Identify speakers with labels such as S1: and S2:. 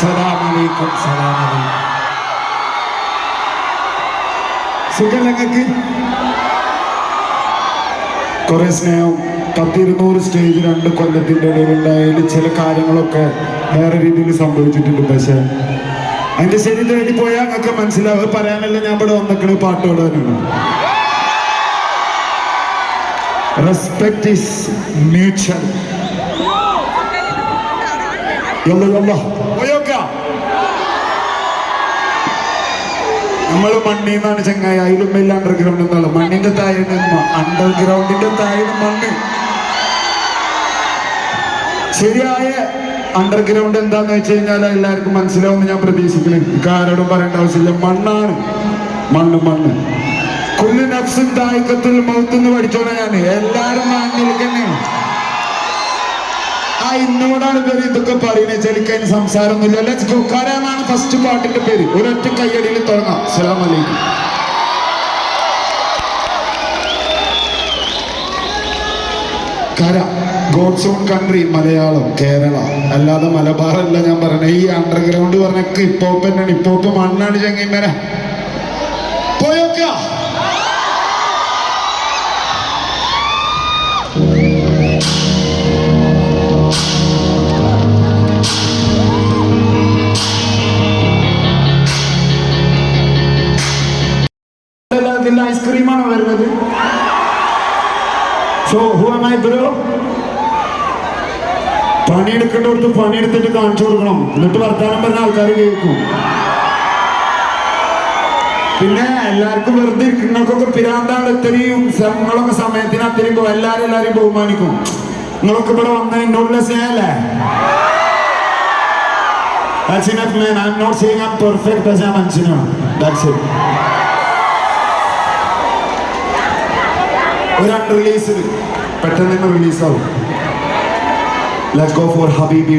S1: സലാമലൈക്കും സലാമലൈക്കും സുഖലങ്ങൾക്ക് കുറെ സ്നേഹം. പത്തിരുന്നൂറ് സ്റ്റേജ് രണ്ട് കൊല്ലത്തിന്റെ ഇടയിലുണ്ടായതിൽ ചില കാര്യങ്ങളൊക്കെ വേറെ രീതിയിൽ സംഭവിച്ചിട്ടുണ്ട്. പക്ഷേ അതിന്റെ ശരി തേടി പോയാൽ ഞങ്ങൾക്ക് മനസ്സിലാവും. അത് പറയാനല്ല ഞാൻ ഇവിടെ വന്നിട്ട് പാട്ട് പാടാനാണ് റെസ്പെക്ട് ഇസ് മ്യൂച്വൽ യല്ല പോയോക്കാം. നമ്മൾ മണ്ണിൽ നിന്നാണ് ചങ്ങായി. അതിലും വലിയ അണ്ടർഗ്രൗണ്ട് എന്നുള്ള മണ്ണിന്റെ താഴെ അണ്ടർഗ്രൗണ്ടിന്റെ താഴെ മണ്ണ്. ശരിയായ അണ്ടർഗ്രൗണ്ട് എന്താന്ന് വെച്ച് കഴിഞ്ഞാൽ എല്ലാവർക്കും മനസ്സിലാവുമെന്ന് ഞാൻ പ്രതീക്ഷിക്കുന്നു. ആരോടും പറയേണ്ട ആവശ്യമില്ല. മണ്ണാണ്. മണ്ണ് മണ്ണ്. കുല്ലു നഫ്സും തായ്ക്കത്തിൽ മൗത്തുനിന്ന് പഠിച്ചോളാം ഞാൻ എല്ലാവരും മണ്ണിൽ തന്നെയാണ് ഇന്നോടാണ് പേര്? ഇതൊക്കെ പറയുന്നത് ചെലിക്കതിന് സംസാരമൊന്നുമില്ല. ലെറ്റ്സ് ഗോ കരാന്നാണ് ഫസ്റ്റ് പാട്ടിന്റെ പേര്. ഒരൊറ്റ കയ്യടിയിൽ തുടങ്ങാം. അസ്സലാമു അലൈക്കും. കര. God's own country Malayalam Kerala. അല്ലാതെ മലബാറല്ല ഞാൻ പറഞ്ഞ ഈ അണ്ടർഗ്രൗണ്ട് പറഞ്ഞ ഇപ്പോപ്പന്നാണ് ഇപ്പോപ്പ് മണ്ണാണ് ചെങ്ങൈമേന പോയോക്കാ. ഇതിന്റെ ഐസ്ക്രീമാണോ വരുന്നത്? So who am I bro? പണിയെടുക്കേണ്ടടുത്ത് പണിയെടുത്തിട്ട് കാണിച്ചു കൊടുക്കണം. എന്നിട്ട് വർത്താനം പറഞ്ഞ ആൾക്കാർ കേൾക്കും. പിന്നെ എല്ലാവർക്കും വെറുതെ നിങ്ങൾക്കൊക്കെ പിരാന്താണ് ഇത്രയും നിങ്ങളൊക്കെ സമയത്തിന് അത്രയും പോകും എല്ലാരും എല്ലാരും ബഹുമാനിക്കും. നിങ്ങളൊക്കെ ഇവിടെ വന്ന എന്നോടുള്ള സ്നേഹല്ലേ? That's enough, man. I'm not saying I'm perfect, പക്ഷെ ഞാൻ മനുഷ്യനാണ് it. ഒരു റിലീസ് പെട്ടെന്ന് തന്നെ റിലീസ് ആവും. ലെറ്റ്സ് ഗോ ഫോർ ഹബീബി